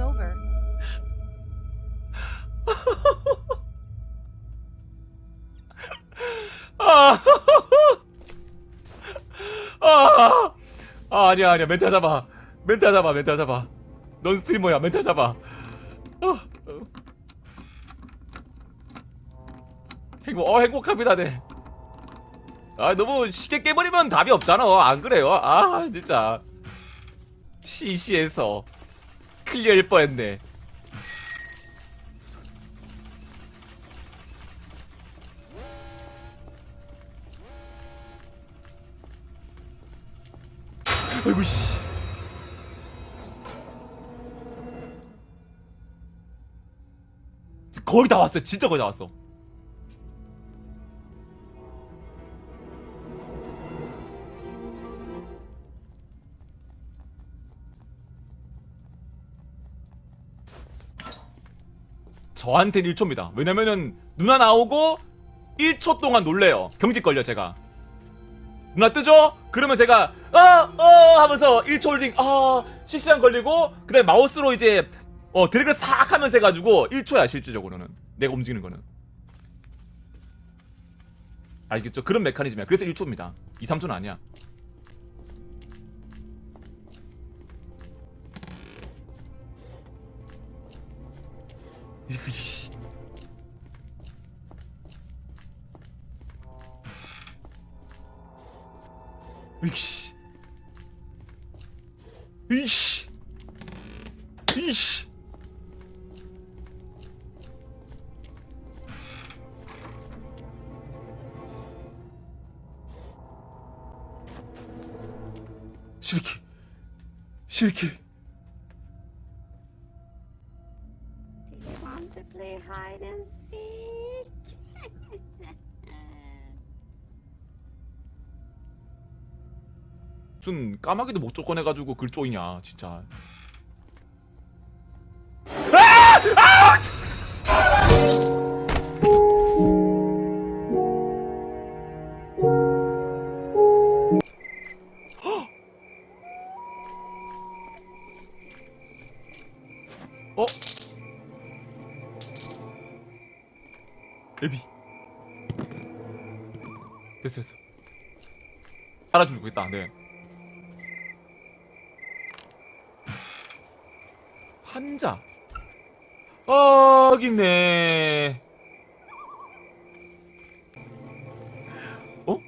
came over. 아, 아, 아 아니야 아니야. 멘탈 잡아. 멘탈 잡아 멘탈 잡아. 넌 스트리머야. 멘탈 잡아. 어, 어. 행복 어 행복합니다 네 아 너무 쉽게 깨버리면 답이 없잖아. 안 그래요? 아 진짜. CC에서 클리어일 뻔했네 아이고 씨. 거의 다 왔어. 진짜 거의 다 왔어. 저한텐 1초입니다. 왜냐면은 누나 나오고 1초 동안 놀래요. 경직 걸려 제가. 누나 뜨죠? 그러면 제가 어! 어! 하면서 1초 홀딩 아 실시간 걸리고 그 다음에 마우스로 이제 어 드래그를 싹 하면서 해가지고 1초야 실질적으로는 내가 움직이는 거는 알겠죠? 그런 메커니즘이야 그래서 1초입니다 2, 3초는 아니야 이거 씨. 이씨. Play hide and seek? 무슨 까마귀도 못 쫓아내가지고 글 쪼이냐 진짜 됐어 됐어 알아주고 있다 네 환자. 아, 여기 있네. 어?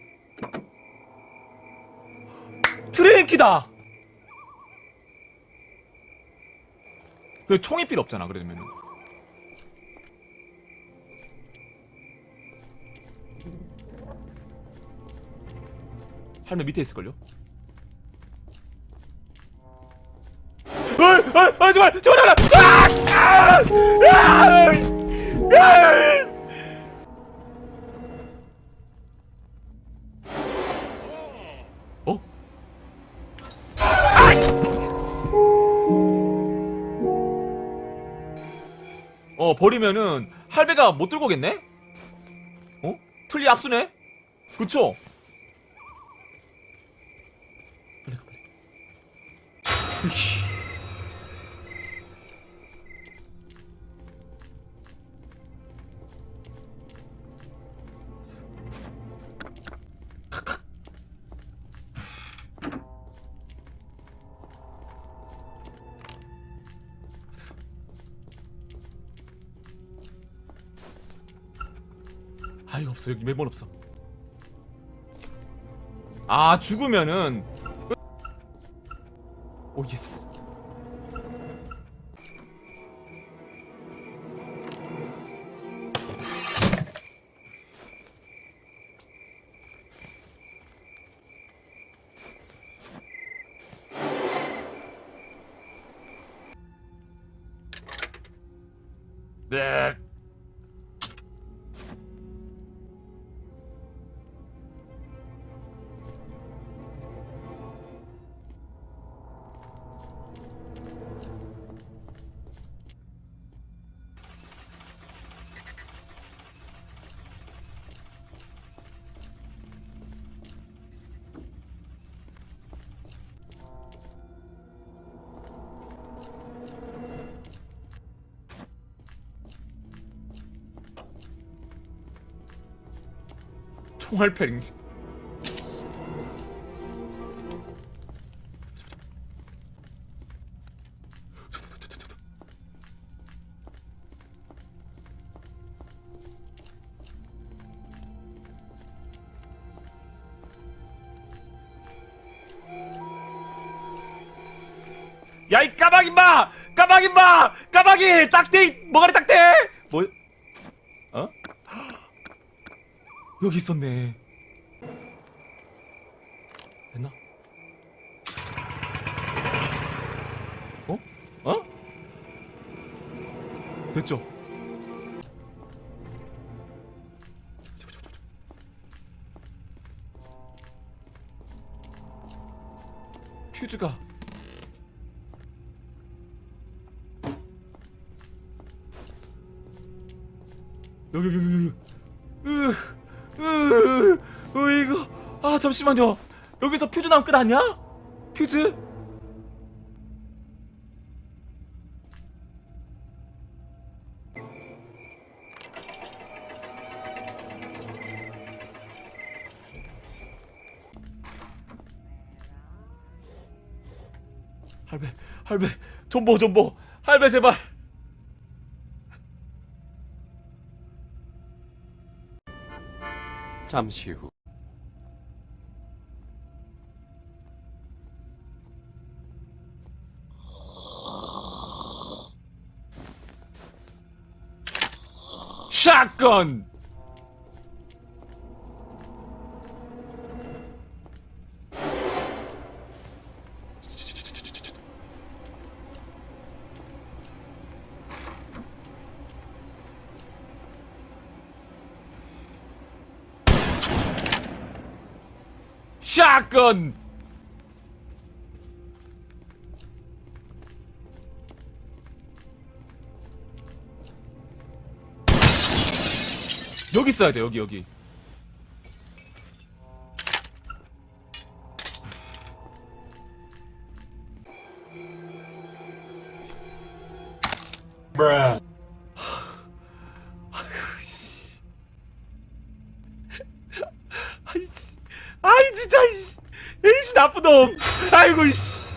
트레인키다! 그 총이 필요 없잖아, 그러면은. 할매 밑에 있을걸요? 어이, 어이, 제발, 제발, 제발! 아! 아! 아! 아! 어? 어, 버리면은 할배가 못 들고 오겠네? 어? 틀리 압수네? 그쵸? 빨리 가, 빨리. 으이씨. 아이 없어. 여기 매번 없어. 아 죽으면은 오 예스 총알 패링. 야 이 까마귀 마! 까마귀 마! 까마귀 딱대 뭐가리 딱대! 뭐? 어? 여기 있었네. 됐나? 어? 어? 됐죠? 퓨즈가 여기 여기 여기 으, 으, 으, 이거 아 잠시만요 여기서 퓨즈 나면 끝 아니야? 퓨즈? 할배 할배 존버 존버 할배 제발 잠시 후. 샷건 샷건! 여기 있어야 돼 여기 여기 이 진짜 이씨 에이씨 나쁜 놈 아이고 이씨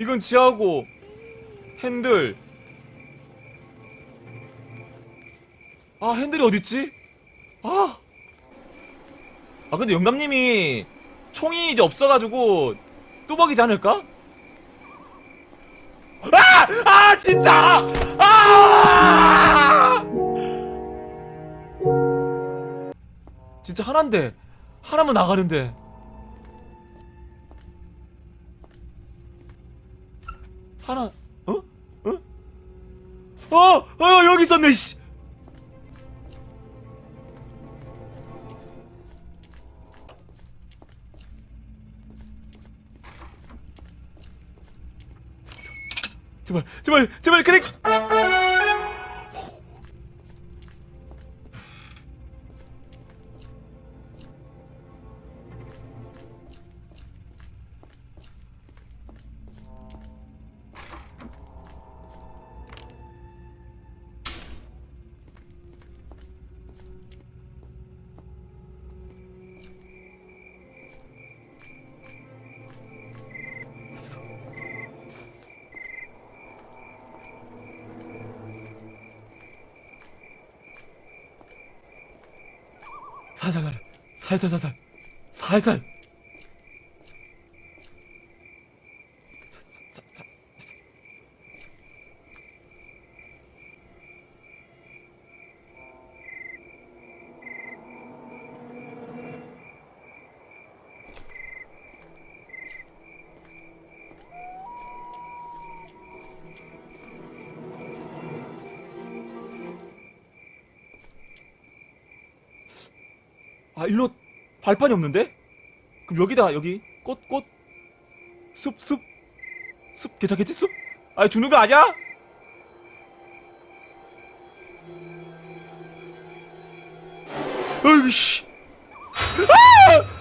이건 지하고 핸들 아 핸들이 어딨지? 아. 아 근데 영감님이 총이 이제 없어가지고 뚜벅이지 않을까? 아! 아 진짜! 아! 진짜 하나인데 하나만 나가는데 하나 어? 어? 어! 어 여기 있었네 씨 제발 제발 제발 그래 살살 살살. 살살 살살. 살살 아 일로 발판이 없는데? 그럼 여기다 여기 꽃 꽃 숲 숲 숲 괜찮겠지 숲? 아 죽는 거 아니야? 어이씨 아!